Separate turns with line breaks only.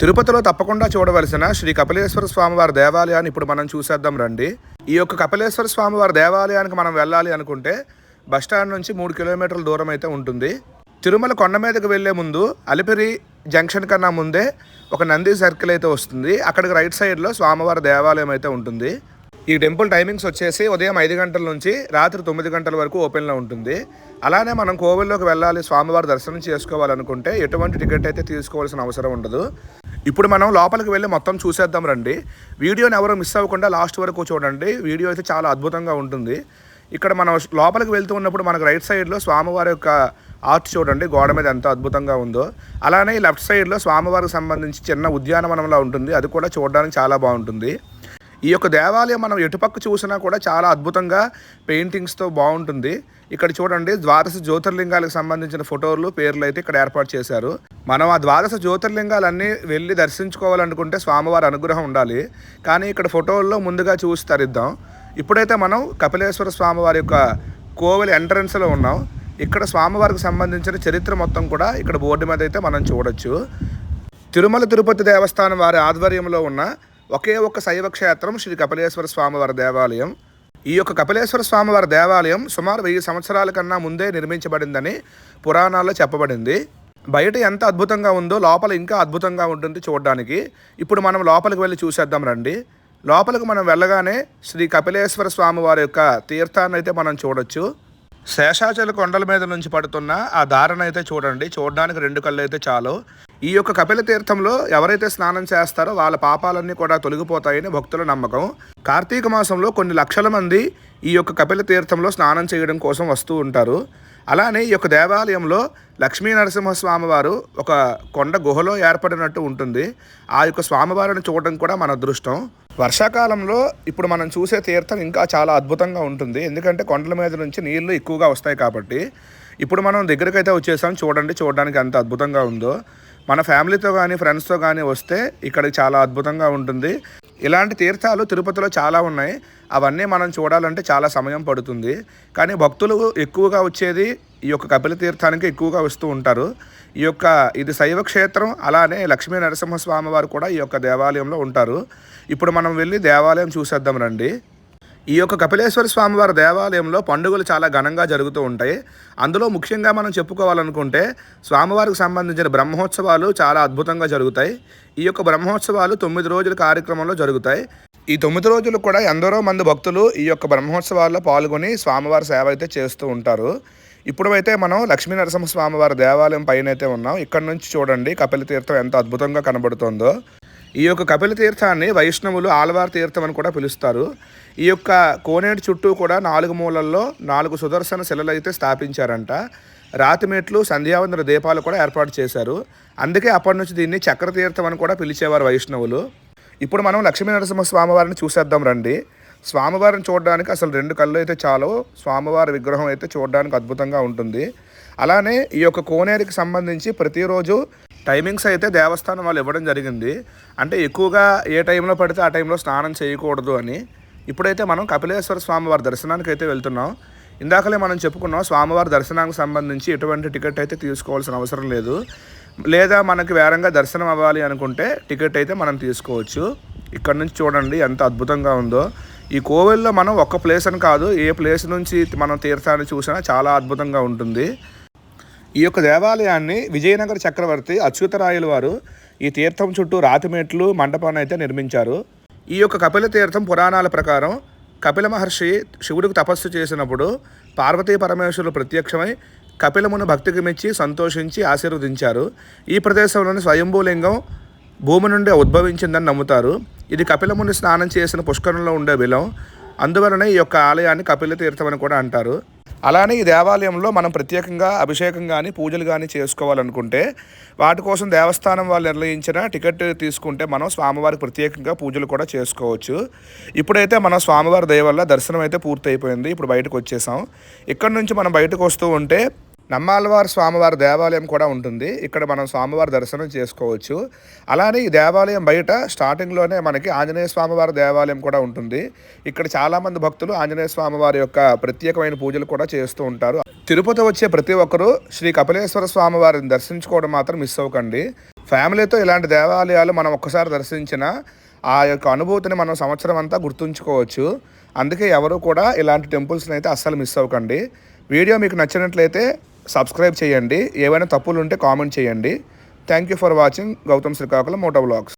తిరుపతిలో తప్పకుండా చూడవలసిన శ్రీ కపిలేశ్వర స్వామివారి దేవాలయాన్ని ఇప్పుడు మనం చూసేద్దాం రండి. ఈ యొక్క కపిలేశ్వర స్వామివారి దేవాలయానికి మనం వెళ్ళాలి అనుకుంటే బస్టాండ్ నుంచి మూడు కిలోమీటర్ల దూరం అయితే ఉంటుంది. తిరుమల కొండ మీదకి వెళ్ళే ముందు అలిపిరి జంక్షన్ కన్నా ముందే ఒక నంది సర్కిల్ అయితే వస్తుంది. అక్కడికి రైట్ సైడ్లో స్వామివారి దేవాలయం అయితే ఉంటుంది. ఈ టెంపుల్ టైమింగ్స్ వచ్చేసి ఉదయం ఐదు గంటల నుంచి రాత్రి తొమ్మిది గంటల వరకు ఓపెన్లో ఉంటుంది. అలానే మనం కోవిల్లోకి వెళ్ళాలి స్వామివారి దర్శనం చేసుకోవాలనుకుంటే ఎటువంటి టికెట్ అయితే తీసుకోవాల్సిన అవసరం ఉండదు. ఇప్పుడు మనం లోపలికి వెళ్ళి మొత్తం చూసేద్దాం రండి. వీడియోని ఎవరు మిస్ అవ్వకుండా లాస్ట్ వరకు చూడండి. వీడియో అయితే చాలా అద్భుతంగా ఉంటుంది. ఇక్కడ మనం లోపలికి వెళ్తూ ఉన్నప్పుడు మనకు రైట్ సైడ్లో స్వామివారి యొక్క ఆర్ట్ చూడండి. గోడ మీద ఎంత అద్భుతంగా ఉందో. అలానే లెఫ్ట్ సైడ్లో స్వామివారికి సంబంధించి చిన్న ఉద్యానవనంలా ఉంటుంది. అది కూడా చూడడానికి చాలా బాగుంటుంది. ఈ యొక్క దేవాలయం మనం ఎటుపక్క చూసినా కూడా చాలా అద్భుతంగా పెయింటింగ్స్తో బాగుంటుంది. ఇక్కడ చూడండి ద్వాదశ జ్యోతిర్లింగాలకు సంబంధించిన ఫోటోలు పేర్లు అయితే ఇక్కడ ఏర్పాటు చేశారు. మనం ఆ ద్వాదశ జ్యోతిర్లింగాలన్నీ వెళ్ళి దర్శించుకోవాలనుకుంటే స్వామివారి అనుగ్రహం ఉండాలి. కానీ ఇక్కడ ఫోటోల్లో ముందుగా చూసి తరిద్దాం. ఇప్పుడైతే మనం కపిలేశ్వర స్వామివారి యొక్క కోవెల ఎంట్రన్స్లో ఉన్నాం. ఇక్కడ స్వామివారికి సంబంధించిన చరిత్ర మొత్తం కూడా ఇక్కడ బోర్డు మీద అయితే మనం చూడొచ్చు. తిరుమల తిరుపతి దేవస్థానం వారి ఆధ్వర్యంలో ఉన్న ఒకే ఒక్క శైవ క్షేత్రం శ్రీ కపిలేశ్వర స్వామివారి దేవాలయం. ఈ యొక్క కపిలేశ్వర స్వామివారి దేవాలయం సుమారు వెయ్యి సంవత్సరాల కన్నా ముందే నిర్మించబడిందని పురాణాల్లో చెప్పబడింది. బయట ఎంత అద్భుతంగా ఉందో లోపల ఇంకా అద్భుతంగా ఉంటుంది చూడడానికి. ఇప్పుడు మనం లోపలికి వెళ్ళి చూసేద్దాం రండి. లోపలికి మనం వెళ్ళగానే శ్రీ కపిలేశ్వర స్వామి వారి యొక్క తీర్థాన్ని అయితే మనం చూడొచ్చు. శేషాచల కొండల మీద నుంచి పడుతున్న ఆ దారణ అయితే చూడండి. చూడడానికి రెండు కళ్ళు అయితే చాలు. ఈ యొక్క కపిల తీర్థంలో ఎవరైతే స్నానం చేస్తారో వాళ్ళ పాపాలన్నీ కూడా తొలగిపోతాయని భక్తుల నమ్మకం. కార్తీక మాసంలో కొన్ని లక్షల మంది ఈ యొక్క కపిల తీర్థంలో స్నానం చేయడం కోసం వస్తూ ఉంటారు. అలానే ఈ యొక్క దేవాలయంలో లక్ష్మీ నరసింహస్వామి వారు ఒక కొండ గుహలో ఏర్పడినట్టు ఉంటుంది. ఆ యొక్క స్వామివారిని చూడడం కూడా మన అదృష్టం. వర్షాకాలంలో ఇప్పుడు మనం చూసే తీర్థం ఇంకా చాలా అద్భుతంగా ఉంటుంది. ఎందుకంటే కొండల మీద నుంచి నీళ్ళు ఎక్కువగా వస్తాయి కాబట్టి. ఇప్పుడు మనం దగ్గరికి అయితే వచ్చేసాం. చూడండి చూడడానికి ఎంత అద్భుతంగా ఉందో. మన ఫ్యామిలీతో కానీ ఫ్రెండ్స్తో కానీ వస్తే ఇక్కడ చాలా అద్భుతంగా ఉంటుంది. ఇలాంటి తీర్థాలు తిరుపతిలో చాలా ఉన్నాయి. అవన్నీ మనం చూడాలంటే చాలా సమయం పడుతుంది. కానీ భక్తులు ఎక్కువగా వచ్చేది ఈ యొక్క కపిల తీర్థానికి ఎక్కువగా వస్తూ ఉంటారు. ఈ యొక్క ఇది శైవ క్షేత్రం అలానే లక్ష్మీ నరసింహస్వామి వారు కూడా ఈ యొక్క దేవాలయంలో ఉంటారు. ఇప్పుడు మనం వెళ్ళి దేవాలయం చూసేద్దాం రండి. ఈ యొక్క కపిలేశ్వర స్వామివారి దేవాలయంలో పండుగలు చాలా ఘనంగా జరుగుతూ ఉంటాయి. అందులో ముఖ్యంగా మనం చెప్పుకోవాలనుకుంటే స్వామివారికి సంబంధించిన బ్రహ్మోత్సవాలు చాలా అద్భుతంగా జరుగుతాయి. ఈ యొక్క బ్రహ్మోత్సవాలు తొమ్మిది రోజుల కార్యక్రమంలో జరుగుతాయి. ఈ తొమ్మిది రోజులు కూడా ఎందరో మంది భక్తులు ఈ యొక్క బ్రహ్మోత్సవాల్లో పాల్గొని స్వామివారి సేవ అయితే చేస్తూ ఉంటారు. ఇప్పుడు అయితే మనం లక్ష్మీ నరసింహ స్వామివారి దేవాలయం పైన అయితే ఉన్నాం. ఇక్కడ నుంచి చూడండి కపిల తీర్థం ఎంత అద్భుతంగా కనబడుతుందో. ఈ యొక్క కపిల తీర్థాన్ని వైష్ణవులు ఆళ్వార తీర్థం అని కూడా పిలుస్తారు. ఈ యొక్క కోనేటి చుట్టూ కూడా నాలుగు మూలల్లో నాలుగు సుదర్శన శిలలు అయితే స్థాపించారంట. రాతిమెట్లు సంధ్యావందన దీపాలు కూడా ఏర్పాటు చేశారు. అందుకే అప్పటి నుంచి దీన్ని చక్ర తీర్థం అని కూడా పిలిచేవారు వైష్ణవులు. ఇప్పుడు మనం లక్ష్మీ నరసింహ స్వామివారిని చూసేద్దాం రండి. స్వామివారిని చూడడానికి అసలు రెండు కళ్ళు అయితే చాలు స్వామివారి విగ్రహం అయితే చూడడానికి అద్భుతంగా ఉంటుంది. అలానే ఈ యొక్క కోనేరుకి సంబంధించి ప్రతిరోజు టైమింగ్స్ అయితే దేవస్థానం వాళ్ళు ఇవ్వడం జరిగింది. అంటే ఎక్కువగా ఏ టైంలో పడితే ఆ టైంలో స్నానం చేయకూడదు అని. ఇప్పుడైతే మనం కపిలేశ్వర స్వామివారి దర్శనానికి అయితే వెళ్తున్నాం. ఇందాకలే మనం చెప్పుకున్నాం స్వామివారి దర్శనానికి సంబంధించి ఎటువంటి టికెట్ అయితే తీసుకోవాల్సిన అవసరం లేదు. లేదా మనకి వేరంగా దర్శనం అవ్వాలి అనుకుంటే టికెట్ అయితే మనం తీసుకోవచ్చు. ఇక్కడ నుంచి చూడండి ఎంత అద్భుతంగా ఉందో. ఈ కోవెల్లో మనం ఒక్క ప్లేస్ అని కాదు ఏ ప్లేస్ నుంచి మనం తీర్థాన్ని చూసినా చాలా అద్భుతంగా ఉంటుంది. ఈ యొక్క దేవాలయాన్ని విజయనగర చక్రవర్తి అచ్యుతరాయలు వారు ఈ తీర్థం చుట్టూ రాతిమేట్లు మండపాన్ని అయితే నిర్మించారు. ఈ యొక్క కపిల తీర్థం పురాణాల ప్రకారం కపిల మహర్షి శివుడికి తపస్సు చేసినప్పుడు పార్వతీ పరమేశ్వరులు ప్రత్యక్షమై కపిలమును భక్తికి మెచ్చి సంతోషించి ఆశీర్వదించారు. ఈ ప్రదేశంలోని స్వయంభూలింగం భూమి నుండి ఉద్భవించిందని నమ్ముతారు. ఇది కపిలముని స్నానం చేసిన పుష్కరంలో ఉండే బిలం అందువలనే ఈ యొక్క ఆలయాన్ని కపిల తీర్థం అని కూడా అంటారు. అలానే ఈ దేవాలయంలో మనం ప్రత్యేకంగా అభిషేకం కానీ పూజలు కానీ చేసుకోవాలనుకుంటే వాటి కోసం దేవస్థానం వాళ్ళు నిర్ణయించిన టికెట్ తీసుకుంటే మనం స్వామివారికి ప్రత్యేకంగా పూజలు కూడా చేసుకోవచ్చు. ఇప్పుడైతే మనం స్వామివారి దయ వల్ల దర్శనం అయితే పూర్తి అయిపోయింది ఇప్పుడు బయటకు వచ్చేసాం. ఇక్కడ నుంచి మనం బయటకు వస్తూ ఉంటే నమ్మాలవారి స్వామివారి దేవాలయం కూడా ఉంటుంది. ఇక్కడ మనం స్వామివారి దర్శనం చేసుకోవచ్చు. అలానే ఈ దేవాలయం బయట స్టార్టింగ్లోనే మనకి ఆంజనేయ స్వామివారి దేవాలయం కూడా ఉంటుంది. ఇక్కడ చాలామంది భక్తులు ఆంజనేయ స్వామివారి యొక్క ప్రత్యేకమైన పూజలు కూడా చేస్తూ ఉంటారు. తిరుపతి వచ్చే ప్రతి ఒక్కరూ శ్రీ కపిలేశ్వర స్వామివారిని దర్శించుకోవడం మాత్రం మిస్ అవ్వకండి. ఫ్యామిలీతో ఇలాంటి దేవాలయాలు మనం ఒక్కసారి దర్శించిన ఆ యొక్క అనుభూతిని మనం సంవత్సరం అంతా గుర్తుంచుకోవచ్చు. అందుకే ఎవరు కూడా ఇలాంటి టెంపుల్స్ని అయితే అస్సలు మిస్ అవ్వకండి. వీడియో మీకు నచ్చినట్లయితే సబ్స్క్రైబ్ చేయండి. ఏవైనా తప్పులు ఉంటే కామెంట్ చేయండి. Thank you for watching Gautam Srikakulam moto blogs